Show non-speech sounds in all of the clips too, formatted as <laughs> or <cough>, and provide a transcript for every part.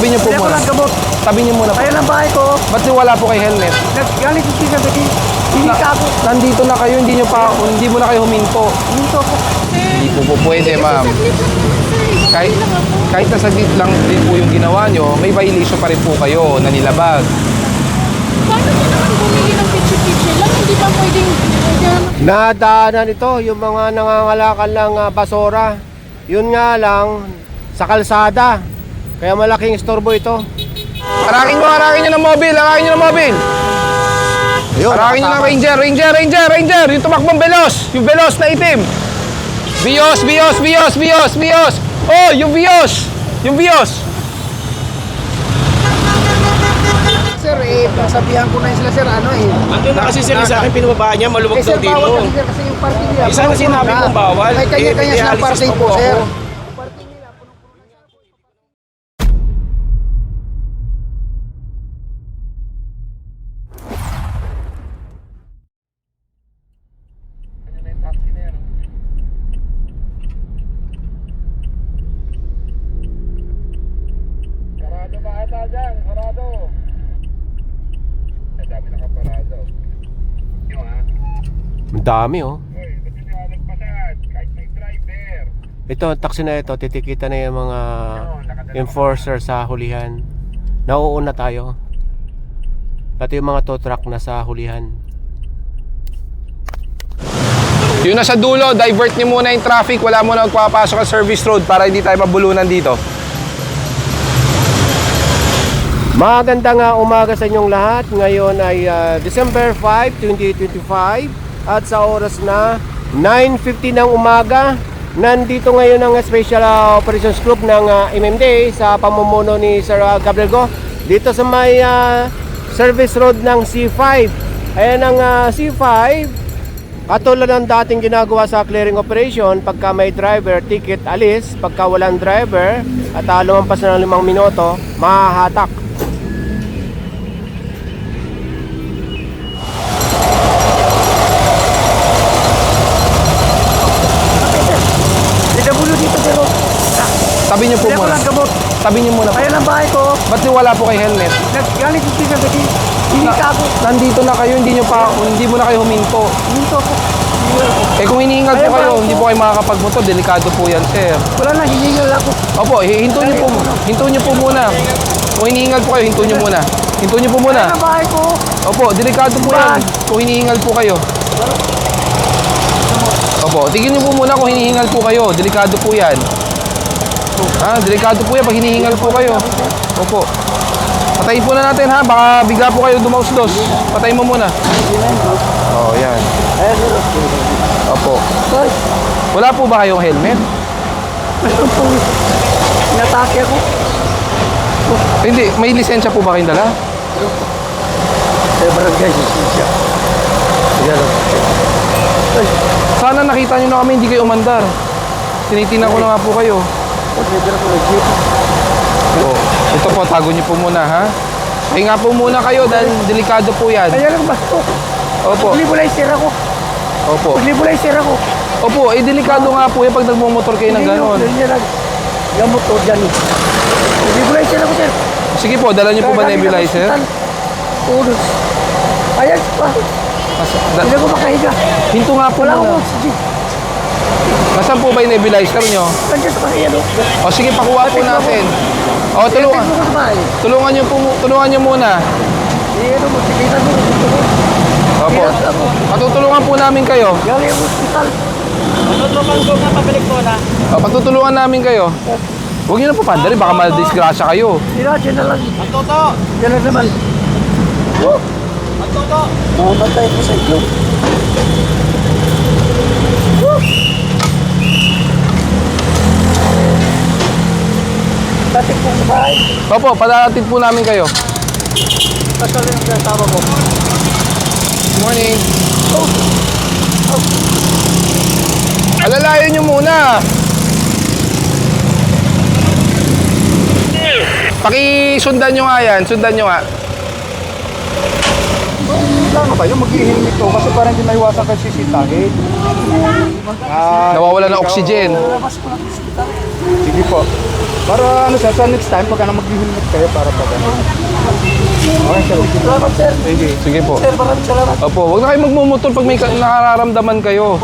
Tabi niyo po Hindi ako muna. lang gamot. Tabi niyo muna po. Kaya lang bahay ko. Ba't niyo wala po kay helmet? Naggaling ko siya kasi hindi ka ako. Nandito na kayo, hindi niyo pa, hindi mo na kayo huminto. Dito ako. Hindi po po pwede, ma'am. Kahit, kahit na saglit lang din po yung ginawa nyo, may violation pa rin po kayo na nilabag. Paano mo naman bumili ng pitchy-pitchy lang? Hindi ba pwedeng... pwedeng Nadaanan ito, yung mga nangangalakal ng ah, basura. Yun nga lang, sa kalsada. Kaya malaking istorbo ito. Harakin nyo, harakin nyo ng mobile, harakin nyo ng mobile. Ayun, Harakin nyo ng ranger, ranger, ranger, ranger. Yung tumakbong velos, yung velos na itim. Bios, bios, bios, bios, bios. Oh, yung bios, yung bios. Sir, eh, sabihan ko na yun sila, sir, ano eh. Andun na kasi sila sa akin, pinababa niya, maluwag Eh, sir, daw dito. bawal kasi, sir, kasi yung parking sana puno-puno sinabi na. kong bawal. May kanya-kanya Eh, silang dialysis parking pa po, po sir. ako. Dami nakaparado. Yung ha? Ang dami oh. Uy, ba't yung nalagpasan? Kahit may driver. Ito, ang taxi na ito, titikita na yung mga enforcer sa hulihan. Nauuna tayo. Pati yung mga tow truck na sa hulihan. Yung nasa dulo, divert niyo muna yung traffic. Wala muna magpapasok sa service road para hindi tayo mabulunan dito. Magandang uh, umaga sa inyong lahat. Ngayon ay ah, December 5, 2025 at sa oras na 9.50 ng umaga nandito ngayon ang Special ah, Operations Group ng ah, MMDA sa pamumuno ni Sir ah, Gabriel Go dito sa may ah, service road ng C5 ayan ang ah, C5 Katulad ng dating ginagawa sa clearing operation, pagka may driver, ticket, alis. Pagka walang driver, at uh, lumampas na ng limang minuto, mahahatak. Niyo po hindi ako muna. Tabi niyo muna po. Kaya lang bahay ko. Ba't niyo wala po kay helmet? Naggaling ko siya kasi hindi ka ako. Nandito na kayo, hindi niyo pa, hindi mo na kayo huminto. Dito ako. Eh kung hinihingal po kayo, hindi po kayo makakapagmotor, delikado po yan, sir. Wala na, hiningal ako. Opo, hi- hinto niyo po, hinto niyo po muna. Kung hinihingal po kayo, hinto niyo muna. Hinto niyo po muna. Kaya lang bahay ko. Opo, delikado po yan. Saan? Kung hinihingal po kayo. Opo, tignan niyo po muna kung hinihingal po kayo. Delikado po yan. Ha, delikado po yan pag hinihingal po kayo. Opo. Patayin po na natin ha, baka bigla po kayo dumausdos. Patayin mo muna. Oh, yan. Opo. Wala po ba kayong helmet? Meron po. Inatake ako. Hindi, may lisensya po ba kayong dala? Sa barangay, siya. Sana nakita nyo na kami, hindi kayo umandar. Tinitingnan ko na nga po kayo. Pag-leader ako ng jeep. Oh, ito po, tago nyo po muna ha. Ay nga po muna kayo dahil delikado po yan. Kaya lang ba ito? Opo, Paglibulay-sir ako. opo. Paglibulay-sir ako. Opo, eh delikado nga po yan pag nagmumotor kayo ng ganon. Hindi lang. Gamot to dyan. Paglibulay-sir ako, sir. Sige po, dala nyo po ba nebulizer? Ulos. Ayan pa. Hindi ko makahiga. hinto nga po Wala akong oxygen. Nasaan po ba yung nebulizer nyo? Nandiyan sa oh. O sige, pakuha po natin. O, tulungan. Tulungan nyo po, tulungan nyo muna. Eh, ano mo, tikitan mo. Opo. Patutulungan po namin kayo. Galing ang hospital. O, patutulungan namin kayo. Huwag nyo na po pandari, baka madisgrasya kayo. Sinadya na lang. Ang toto. Yan lang naman. Oh. Ang toto. Mamatay ko sa inyo. Dati po sa bahay. Opo, padalatid po namin kayo. Kasal ng kasama ko. Good morning. Oh. Alalayan nyo muna. Pakisundan nyo nga yan. Sundan nyo nga. Kailangan ba yung mag-ihilmit to? Kasi parang hindi maiwasan kayo sisitahin. Ah, Nawawala ng oxygen. Sige po. Para ano sir, sa next time, pagka na mag-helmet kayo para pag ano. Okay sir, salamat sir. Sige, sige po. Sir, maraming salamat. Opo, huwag na kayo magmumutol pag may ka- nakararamdaman kayo.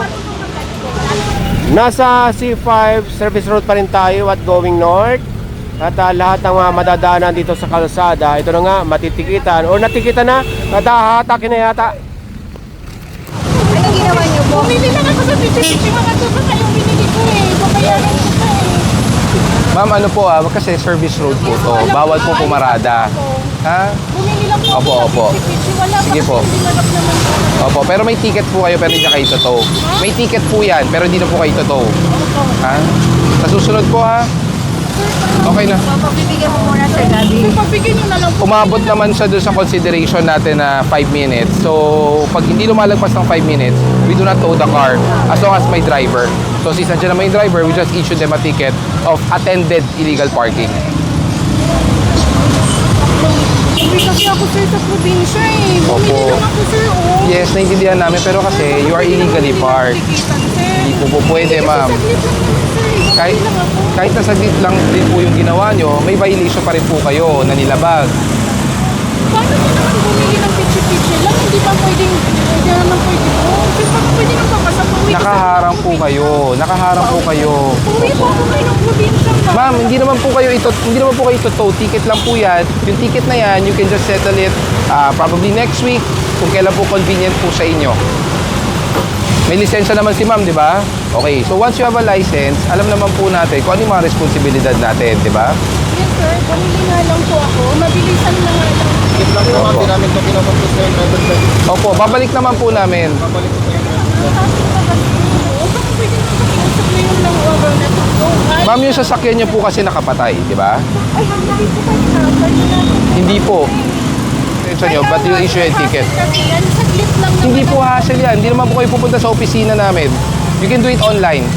Nasa C5 Service Road pa rin tayo at going north. At ah, lahat ng mga madadaanan dito sa kalsada, ito na nga, matitikitan o natikitan na, at hahatakin na yata. Ano ginawa niyo po? Bumili lang ako sa pichi-pichi. Mga tuto na yung binili ko eh. Babayaran ko pa. Ma'am, ano po ah, kasi service road po to. Bawal po pumarada. Ha? Bumili lang po Opo, ako opo. Wala Sige pa po. kasi dinalap naman po. Opo, pero may ticket po kayo pero hindi na kayo totoo. May ticket po yan, pero hindi na po kayo totoo. Ha? Sa susunod po ha? Okay na. Pagbibigyan mo muna sa gabi. Sir, pagbigyan niyo na lang po. Umabot naman siya doon sa consideration natin na 5 minutes. So, pag hindi lumalagpas ng 5 minutes, we do not tow the car as long as may driver. So, since nandiyan naman yung driver, we just issue them a ticket of attended illegal parking. Uwi kasi ako sir sa probinsya eh. Bumili Opo. lang ako sir oh. Yes, naiintindihan namin, pero kasi you are illegally parked. Hindi po po pwede, ma'am. Kahit, kahit na saglit lang din po yung ginawa nyo, may violation pa rin po kayo na nilabag. Paano nyo naman bumili ng pichi-pichi lang? Hindi pa pwedeng, hindi naman pwede po. Sir, paano pwede nang Nakaharang po kayo. Nakaharang po kayo. Uwi po ako kayo ng probinsya. Ma'am, hindi naman po kayo ito, hindi naman po kayo ito tow. Ticket lang po yan. Yung ticket na yan, you can just settle it ah, probably next week kung kailan po convenient po sa inyo. May lisensya naman si ma'am, di ba? Okay, so once you have a license, alam naman po natin kung ano yung mga responsibilidad natin, di ba? Yes sir, bumili nga lang po ako. Mabilisan na nga lang. Yun lang po, Opo. Opo, babalik naman po namin. Babalik po Ma'am, yung sasakyan niyo po kasi nakapatay, di ba? Hindi po. Lisensya niyo, but you issue a ticket. Hindi po hassle yan. Hindi naman po kayo pupunta sa opisina namin. You can do it online.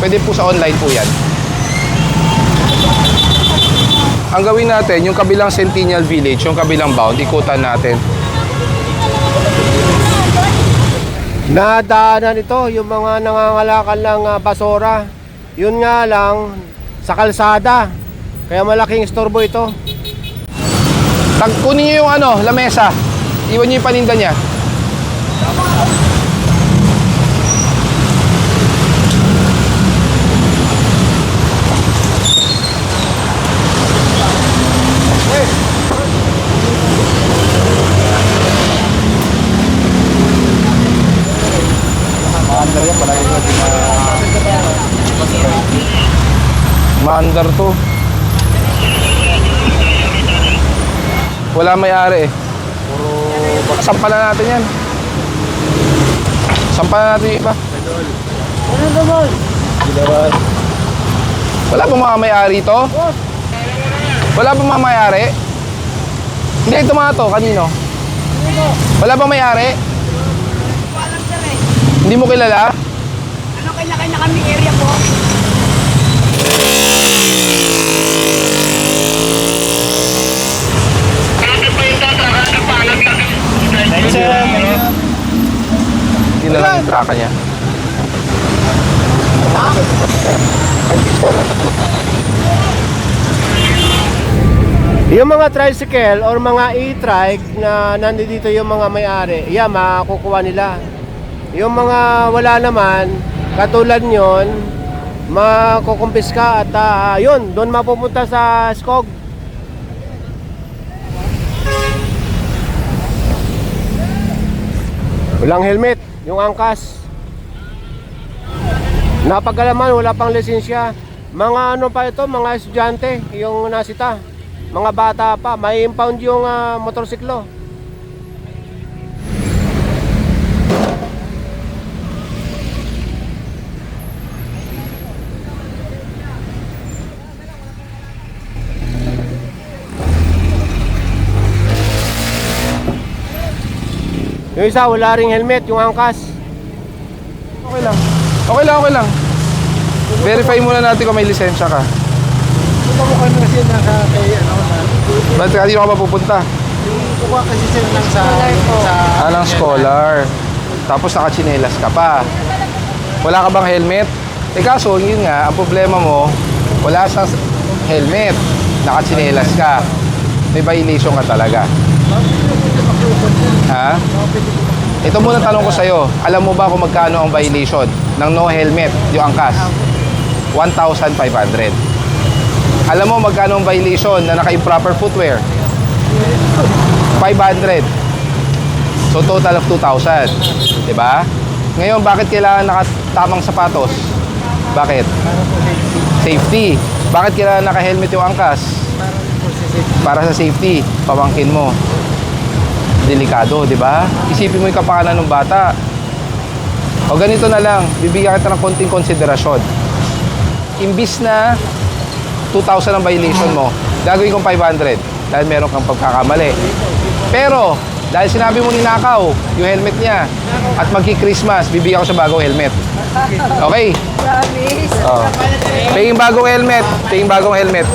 Pwede po sa online po yan. Ang gawin natin, yung kabilang Centennial Village, yung kabilang bound, ikutan natin. Nadaanan ito, yung mga nangangalakal ng ah, basura. Yun nga lang, sa kalsada. Kaya malaking istorbo ito. Tag kunin niyo yung ano, lamesa. Iwan niyo yung paninda niya. Maandar yan, palagi ko din Maandar to. Wala may-ari eh. Puro... Sampalan natin yan. Sampalan natin yung iba. Wala bang mga may-ari ito? Wala bang mga may-ari? Hindi, ito mga to. Kanino? Wala bang may-ari? Hindi mo kilala? Ano kailangan na kami area po? Hindi na lang yung traka niya. Yung mga tricycle or mga e-trike na nandito yung mga may-ari, yan, makukuha nila. Yung mga wala naman, katulad nyon, makukumpiska at ah, yun, doon mapupunta sa SCOG. Walang helmet, yung angkas. Napagalaman, wala pang lisensya. Mga ano pa ito, mga estudyante, yung nasita. Mga bata pa, may impound yung ah, motorsiklo. Yung isa, wala ring helmet, yung angkas. Okay lang. Okay lang, okay lang. Verify muna natin kung may lisensya ka. Ito mo kami kasi nasa kay ano na. Ba't kanino ka mapupunta? Yung kukuha kasi sila ng sa... sa Alang scholar. Tapos nakachinelas ka pa. Wala ka bang helmet? Eh kaso, yun nga, ang problema mo, wala sa helmet, nakatsinelas ka, may violation ka talaga. Ha? Ito muna tanong ko sa'yo, alam mo ba kung magkano ang violation ng no helmet, yung angkas? 1,500. Alam mo magkano ang violation na naka-improper footwear? 500. So total of 2,000. 'Di ba? Ngayon, bakit kailangan nakatamang sapatos? Bakit? Safety. Bakit kailangan naka-helmet yung angkas? Para sa safety. Pamangkin mo. Delikado, di ba? Isipin mo yung kapakanan ng bata. O ganito na lang, bibigyan kita ng konting konsiderasyon. Imbis na 2,000 ang violation mo, gagawin kong 500 dahil meron kang pagkakamali. Pero, dahil sinabi mo ninakaw yung helmet niya at magki-Christmas, bibigyan ko siya bagong helmet. Okay? Promise. Oh. Pingin bagong helmet. Pingin bagong helmet.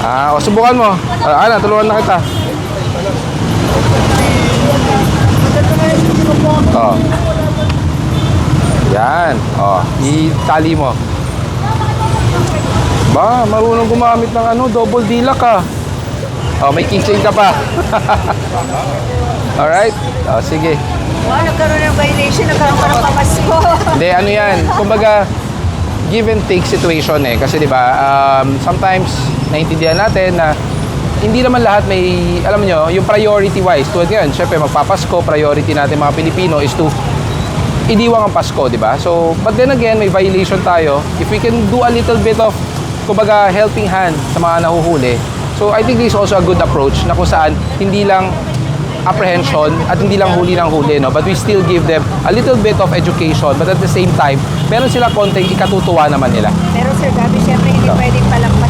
Ah, o subukan mo. Ah, ana, tulungan na kita. Oh. Yan. Oh, itali mo. Ba, marunong gumamit ng ano, double dila ka. Oh, may keychain ka pa. <laughs> Alright? Oh, sige. Wow, nagkaroon ng violation. Nagkaroon ka ng pamasko. <laughs> Hindi, ano yan. Kumbaga, give and take situation eh. Kasi di ba, um, sometimes naintindihan natin na hindi naman lahat may, alam nyo, yung priority wise. Tulad ngayon, syempre magpapasko, priority natin mga Pilipino is to idiwang ang Pasko, di ba? So, but then again, may violation tayo. If we can do a little bit of, kumbaga, helping hand sa mga nahuhuli. So, I think this is also a good approach na kung saan hindi lang apprehension at hindi lang huli ng huli, no? But we still give them a little bit of education, but at the same time, meron sila konting ikatutuwa naman nila. Pero Sir Gabi, syempre hindi pwedeng palampasin yung kanyang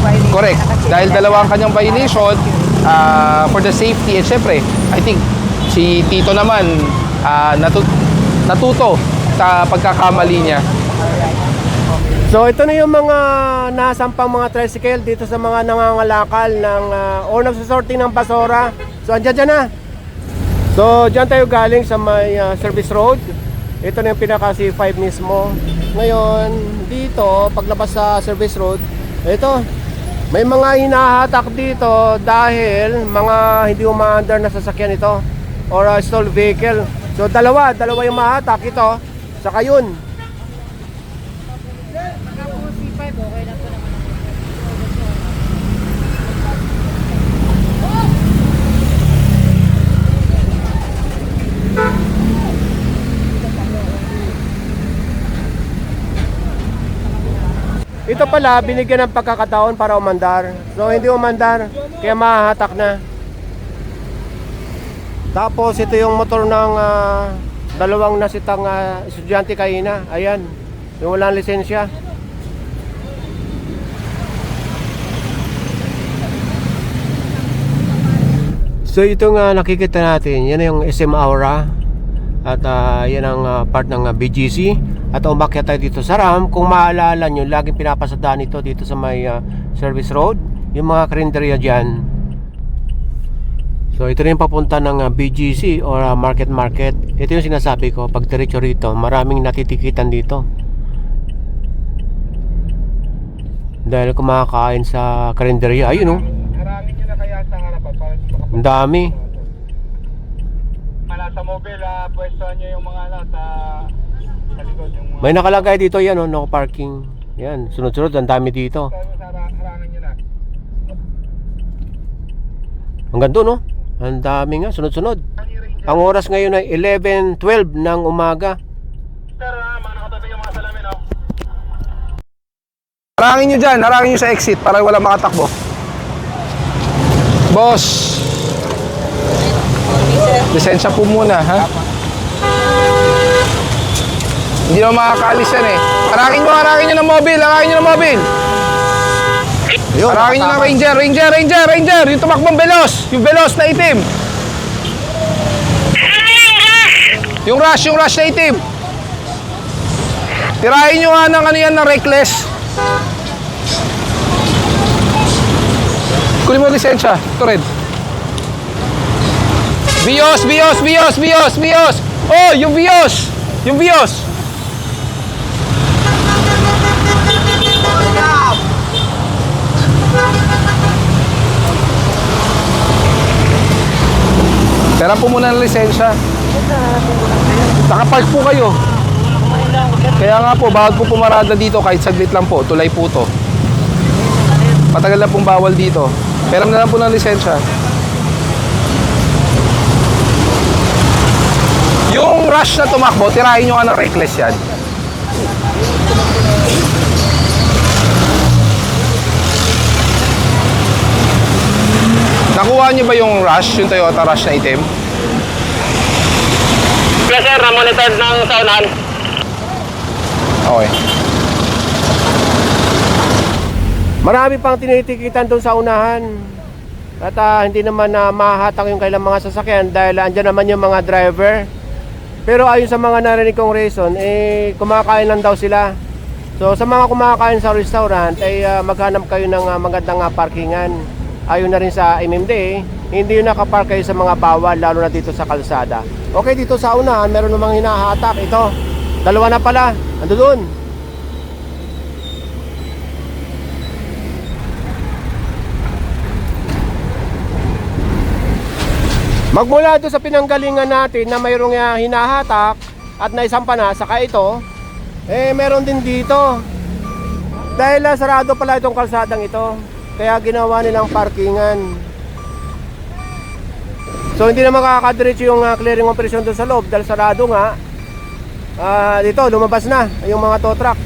violation. Correct. Dahil dalawa ang ka. kanyang violation ah, for the safety and syempre, I think si Tito naman ah, natu- natuto sa pagkakamali niya. So ito na yung mga nasampang mga tricycle dito sa mga nangangalakal ng uh, or nagsusorting ng basura. So andyan dyan na. So dyan tayo galing sa may ah, service road. Ito na yung pinaka C5 mismo. Ngayon, dito, paglabas sa service road, ito, may mga hinahatak dito dahil mga hindi umaandar na sasakyan ito or uh, stalled vehicle. So dalawa, dalawa yung mahatak ito. Saka yun, Ito pala, binigyan ng pagkakataon para umandar. So, hindi umandar, kaya mahahatak na. Tapos, ito yung motor ng ah, dalawang nasitang ah, estudyante kaina. Ayan, yung walang lisensya. So, ito nga nakikita natin, yan yung SM Aura. At ah, yan ang ah, part ng ah, BGC. At umakyat tayo dito sa RAM. Kung maalala nyo, laging pinapasadaan ito dito sa may ah, service road. Yung mga karinderya dyan. So ito rin papunta ng ah, BGC or ah, Market Market. Ito yung sinasabi ko. Pag diretso rito, maraming natitikitan dito. Dahil kumakain sa karinderya. Ayun oh. Sa Ang dami. Nasa mobile, uh, pwestuhan nyo yung mga ano, sa, sa May nakalagay dito yan oh, no parking. Yan, sunod-sunod ang dami dito. Hanggang doon, no? Ang dami nga, sunod-sunod. Ang oras ngayon ay 11.12 ng umaga. Harangin nyo dyan, harangin nyo sa exit para wala makatakbo. Boss! Lisensya po muna, ha? Hindi naman makakaalis yan eh. Harangin nyo, harangin nyo ng mobile, harangin nyo ng mobile. harangin nyo ng ranger, ranger, ranger, ranger. Yung tumakbong velos, yung velos na itim. Yung rush, yung rush na itim. Tirahin nyo nga ng ano yan na reckless. Kunin mo lisensya. Ito red. Bios, bios, bios, bios, bios. Oh, yung bios. Yung bios. Pera po muna ng lisensya. Nakapark po kayo. Kaya nga po, bawal po pumarada dito kahit saglit lang po. Tulay po to. Matagal na pong bawal dito. Pera na lang po ng lisensya. Yung rush na tumakbo, tirahin nyo ka ng reckless yan. Nakuha niyo ba yung rush, yung Toyota rush na itim? Yes sir, na-monitor ng saunahan. Okay. Marami pang tinitikitan doon sa unahan. At ah, hindi naman na mahahatang yung kailang mga sasakyan dahil andyan naman yung mga driver. Pero ayon sa mga narinig kong reason, eh, kumakain lang daw sila. So sa mga kumakain sa restaurant, ay ah, maghanap kayo ng ah, magandang ah, parkingan. Ayon na rin sa MMDA, hindi yun nakapark kayo sa mga bawal, lalo na dito sa kalsada. Okay, dito sa unahan, meron namang hinahatak. Ito, dalawa na pala, ando doon. Magmula doon sa pinanggalingan natin na mayroong uh, hinahatak at naisampa na, saka ito, eh meron din dito. Dahil sarado pala itong kalsadang ito, kaya ginawa nilang parkingan. So hindi na makakadiretso yung uh, clearing operation doon sa loob dahil sarado nga. Ah, dito, lumabas na yung mga tow truck.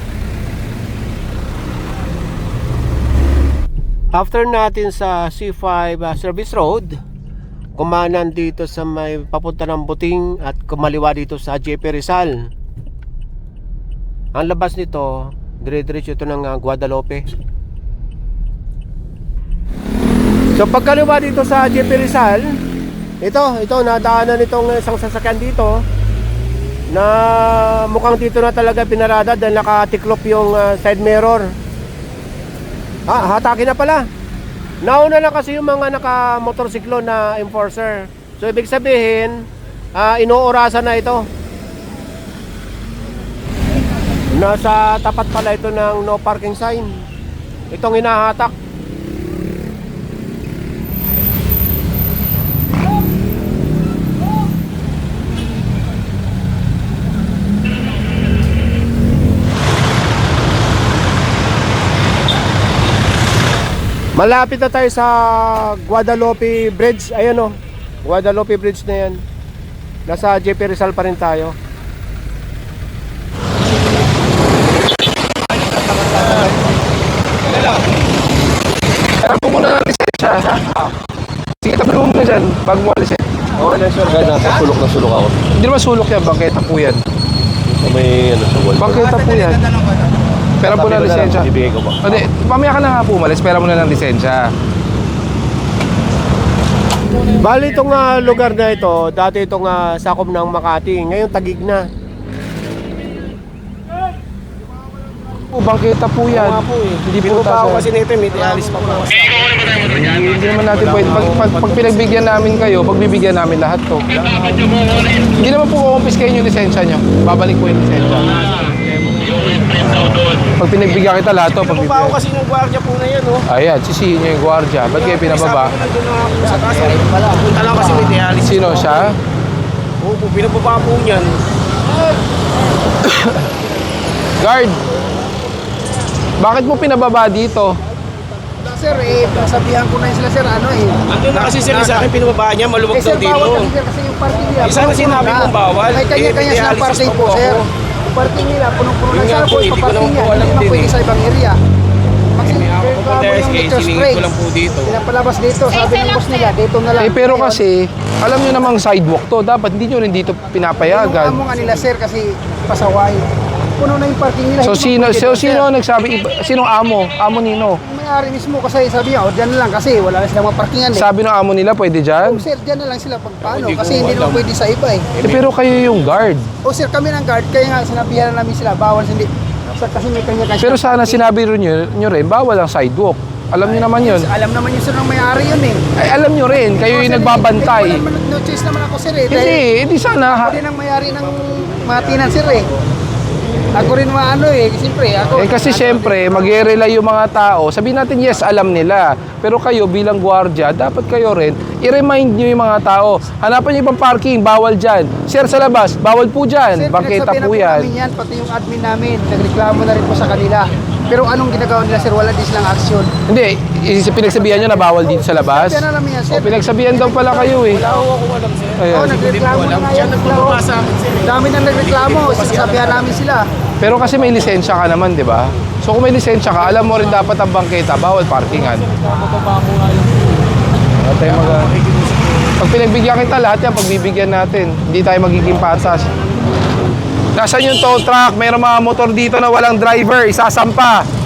After natin sa C5 uh, Service Road, kumanan dito sa may papunta ng Buting at kumaliwa dito sa JP Rizal. Ang labas nito, dire-diretso ito ng uh, Guadalupe. So pagkaliwa dito sa JP Rizal, ito, ito nadaanan itong isang sasakyan dito na mukhang dito na talaga pinarada dahil nakatiklop yung uh, side mirror. Ah, hatakin na pala. Nauna na kasi yung mga naka-motorsiklo na enforcer. So ibig sabihin, ah, inuurasan na ito. Nasa tapat pala ito ng no parking sign. Itong hinahatak. Malapit na tayo sa Guadalupe Bridge. Ayan o. Guadalupe Bridge na yan. Nasa JP Rizal pa rin tayo. Pera po muna ng lisensya. Sige, tabi mo muna dyan, bago mo alisin. Okay lang sir, kahit nasa sulok na sulok ako. Hindi naman sulok yan, bangketa po yan. May ano sa wall. Bangketa po yan. Pera po Tabi ng ko na lang, lisensya. Ibigay ko ba? Hindi, pamaya ka na nga po umalis, pera mo na ng lisensya. Bali itong ah, lugar na ito, dati itong ah, sakop ng Makati. Ngayon tagig na. Po, bangketa po yan. Hindi po Pinupa tayo. ako kasi nito, may dialis pa po. Hindi naman natin pwede. Pag, pag, pag pinagbigyan namin kayo, pagbibigyan namin lahat to. Hindi naman po kukumpiskayin yung lisensya nyo. Babalik po yung lisensya. Pag pinagbigyan kita lahat to, Pinupa ako pagbibigyan. kasi ng gwardiya po na yan, oh. Ayan, sisihin nyo yung gwardiya. Ba't kayo pinababa? Sabi ko, nandun na ako sa taas. eh. Punta lang kasi may dialis. Sino siya? Oo po, pinababa po niyan. <coughs> Guard! Bakit mo pinababa dito? Sir, eh, sabihan ko na yun sila sir, ano eh. Andun na kasi sir sa akin, pinababa niya, maluwag daw dito. sir kasi yung parking nila. Isa na sinabi kong bawal. May kanya-kanya Eh, silang dialysis parking pa po po sir. ako. Parking nila, punong-puno na sir po, yan. alam Hindi naman din pwede eh. sa ibang area. Kasi reklamo dahil yung po dito. Pinapalabas dito, sabi ng boss nila, dito na lang. Eh pero kasi, alam nyo namang sidewalk to. Dapat hindi nyo rin dito pinapayagan. amo nga nila sir kasi pasaway. Puno na yung parking nila. So sino, so, sino nagsabi, iba- sinong amo? Amo nino? Yung may-ari mismo kasi sabi niya, oh, dyan na lang kasi wala na silang maparkingan eh. Sabi ng amo nila, pwede Oh, dyan? sir, dyan na lang sila pag paano. Hindi ko Kasi hindi alam. naman pwede sa iba eh. Eh, pero kayo yung guard. O sir, kami ng guard, kaya nga sinabihan na namin sila, bawal hindi. Sa- Kasi may kanya-kanya. Pero sana sinabi rin nyo, nyo rin, bawal ang sidewalk. Alam nyo naman yun. Alam naman yun sir ng may-ari yun eh. Ay, alam nyo rin, kayo yung Sir, nagbabantay. eh, wala naman- No choice naman ako sir eh. Hindi, hindi sana. ha- Pwede nang may-ari ng mga tinan sir eh. Ako rin maano eh, siyempre ako. Eh kasi syempre, mag-rely yung mga tao. Sabihin natin, yes, alam nila. Pero kayo bilang gwardiya, dapat kayo rin, i-remind nyo yung mga tao. Hanapan nyo ibang parking, bawal dyan. Sir, sa labas, bawal po. Sir, Bangketa po na yan. namin yan, pati yung admin namin. Nagreklamo na rin po sa kanila. Pero anong ginagawa nila sir? Wala din silang action. Hindi, is- pinagsabihan nyo na bawal dito sa labas. Sabihan na namin yan sir. O, pinagsabihan daw pala kayo eh. Wala ko akong alam, sir. Oo, Ayan. nagreklamo na nga yan. Nagbababa sa akin, sir. eh. Dami nang nagreklamo. Sinasabihan namin sila. Pero kasi may lisensya ka naman, di ba? So kung may lisensya ka, alam mo rin dapat ang bangketa, bawal parkingan. Wala tayong mag- Pag pinagbigyan kita, lahat yan, pagbibigyan natin. Hindi tayo magiging patas. Nasaan yung tow truck? Mayroong mga motor dito na walang driver, isasampa.